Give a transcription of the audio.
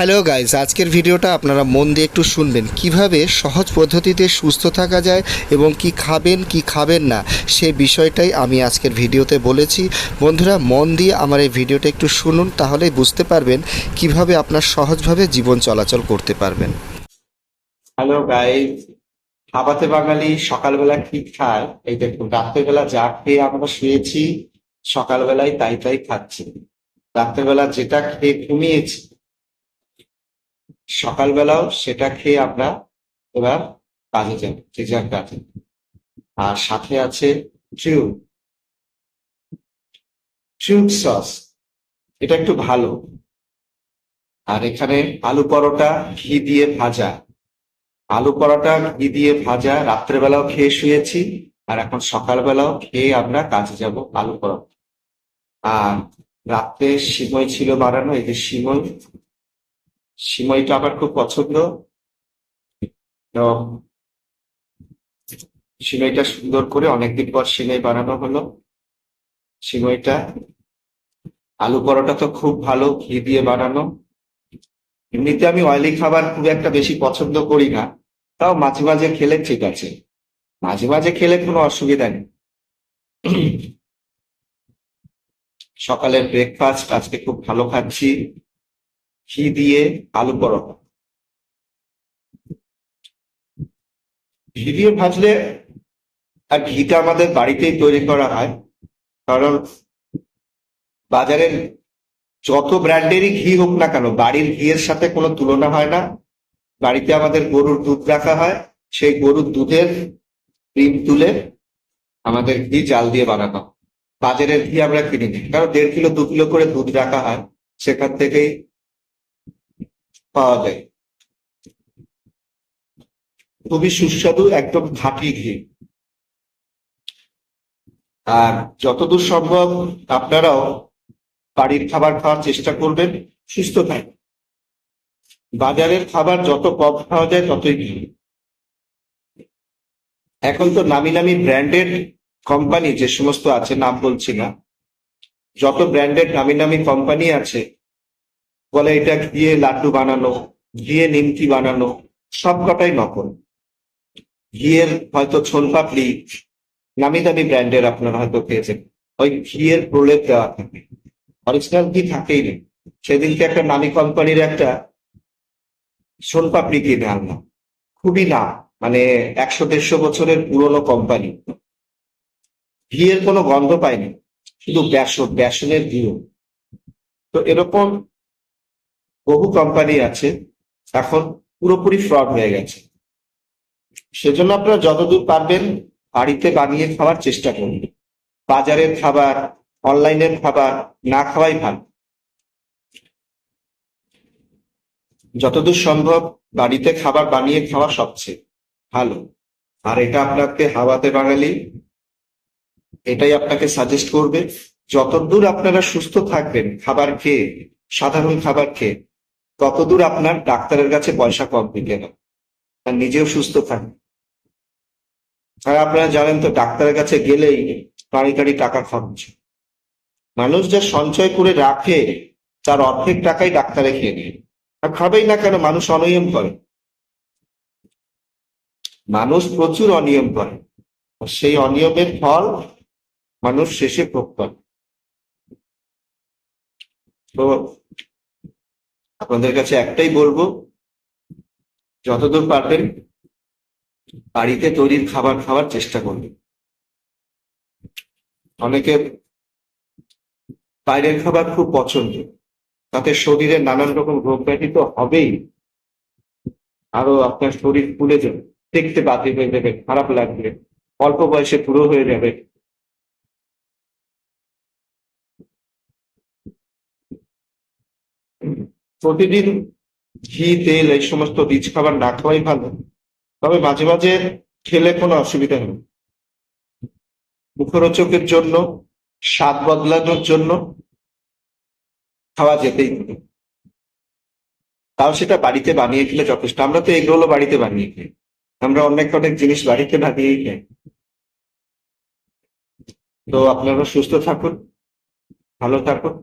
Hello guys আজকের ভিডিওটা আপনারা মন দিয়ে একটু শুনবেন। কীভাবে সহজ পদ্ধতিতে সুস্থ থাকা যায় এবং কি খাবেন কি খাবেন না, সে বিষয়টাই আমি আজকের ভিডিওতে বলেছি। বন্ধুরা, মন দিয়ে আমার এই ভিডিওটা একটু শুনুন, তাহলেই বুঝতে পারবেন কীভাবে আপনার সহজভাবে জীবন চলাচল করতে পারবেন। হ্যালো গাইজ হাবাতে বাঙালি, সকালবেলা কি খায়? এই দেখুন, রাত্রেবেলা যা খেয়ে আমরা শুয়েছি, সকালবেলায় তাই তাই খাচ্ছি। রাত্রেবেলা যেটা খেয়ে ঘুমিয়েছি সকালবেলাও সেটা খেয়ে আমরা এবার কাজে যাব যে যার কাজে। আর সাথে আছে ট্রিউ সস এটা একটু ভালো। আর এখানে আলু পরোটা ঘি দিয়ে ভাজা। আলু পরোটা ঘি দিয়ে ভাজা, রাত্রেবেলাও খেয়ে শুয়েছি, আর এখন সকালবেলাও খেয়ে আমরা কাজে যাব আলু পরোটা। আর রাত্রে সিমই ছিল বানানো, এই যে সিমই সিমইটা আমার খুব পছন্দ। সিমইটা সুন্দর করে অনেকদিন পর সিমই বানানো হলো। সিমইটা, আলু পরোটা তো খুব ভালো, ঘি দিয়ে বানানো। এমনিতে আমি অয়েলি খাবার খুব একটা বেশি পছন্দ করি না, তাও মাঝে মাঝে খেলে ঠিক আছে। মাঝে মাঝে খেলে কোনো অসুবিধা নেই। সকালের ব্রেকফাস্ট আজকে খুব ভালো খাচ্ছি। ঘি দিয়ে আলু পরোটা ঘি দিয়ে ভাজলে আর ঘিটা আমাদের বাড়িতেই তৈরি করা হয়। কারণ বাজারের যত ব্র্যান্ডেরই ঘি হোক না কেন, বাড়ির ঘিয়ের সাথে কোনো তুলনা হয় না। বাড়িতে আমাদের গরুর দুধ রাখা হয়। সেই গরুর দুধের ক্রিম তুলে আমাদের ঘি জাল দিয়ে বানানো বাজারের ঘি আমরা কিনি কারণ দেড় কিলো, দু কিলো করে দুধ রাখা হয়। সেখান থেকেই পাওয়া যায়। খুবই সুস্বাদু, একদম খাঁটি ঘি। আর যতদূর সম্ভব আপনারাও বাড়ির খাবার খাওয়ার চেষ্টা করবেন, সুস্থ থাকবেন। বাজারের খাবার যত কম খাওয়া যায়, ততই ভালো এখন তো নামি নামি ব্র্যান্ডেড কোম্পানি, যে সমস্ত আছে, নাম বলছি না, যত ব্র্যান্ডেড নামি নামি কোম্পানি আছে বলে এটা ঘিয়ে লাড্ডু বানানো, ঘিয়ে নিমকি বানানো সব কটাই নকল। ঘিয়ের হয়তো ছোল পাপড়ি নামি দামি ব্র্যান্ডের আপনারা হয়তো খেয়েছেন ওই ঘিয়ের প্রলেপ দেওয়া থাকে। অরিজিনাল ঘি থাকেই নেই। সেদিনকে একটা নামি কোম্পানির একটা সোনপাপড়ি কিনে আনলাম খুবই না মানে একশো দেড়শো বছরের পুরনো কোম্পানি। ঘিয়ের কোনো গন্ধ পাইনি শুধু বেসন, বেসনের ঘিও। তো এরকম বহু কোম্পানি আছে, এখন পুরোপুরি ফ্রড হয়ে গেছে। সেজন্য আপনারা যতদূর পারবেন বাড়িতে বানিয়ে খাওয়ার চেষ্টা করুন। বাজারের খাবার, অনলাইনের খাবার না খাওয়াই ভালো। যতদূর সম্ভব বাড়িতে খাবার বানিয়ে খাওয়া সবচেয়ে ভালো। আর এটা আপনাকে হাওয়াতে বাঙালি এটাই আপনাকে সাজেস্ট করবে, যতদূর আপনারা সুস্থ থাকবেন, খাবার খেয়ে, সাধারণ খাবার খেয়ে ততদূর আপনার ডাক্তারের কাছে পয়সা কম দিতে না আর নিজেও সুস্থ থাকবেন আর আপনারা জানেন তো, ডাক্তারের কাছে গেলেই কারি কারি টাকা খরচ মানুষ যা সঞ্চয় করে রাখে, তার অর্ধেক টাকাই ডাক্তারে খেয়ে নেয়। আর খাবেই না কেন, মানুষ অনিয়ম করে। মানুষ প্রচুর অনিয়ম করে। সেই অনিয়মের ফল মানুষ শেষে ভোগ করে। তো আপনাদের কাছে একটাই বলব, যতদূর পারবেন বাড়িতে তৈরির খাবার খাওয়ার চেষ্টা করবেন। অনেকে বাইরের খাবার খুব পছন্দ, তাতে শরীরে নানান রকম রোগ ব্যাধি তো হবেই। আরও আপনার শরীর ফুলে যাবে, দেখতে বাতি হয়ে যাবে, খারাপ লাগবে, অল্প বয়সে পুরো হয়ে যাবে। প্রতিদিন ঘি, তেল এই সমস্ত রিচ খাবার না খাওয়াই ভালো। তবে মাঝে মাঝে খেলে কোনো অসুবিধা নেই। মুখরোচকের জন্য, স্বাদ বদলানোর জন্য খাওয়া যেতেই পারে তাও সেটা বাড়িতে বানিয়ে খেলে যথেষ্ট। আমরা তো এগুলো বাড়িতে বানিয়ে খাই। আমরা অনেক অনেক জিনিস বাড়িতে বানিয়েই খাই। তো আপনারা সুস্থ থাকুন, ভালো থাকুন।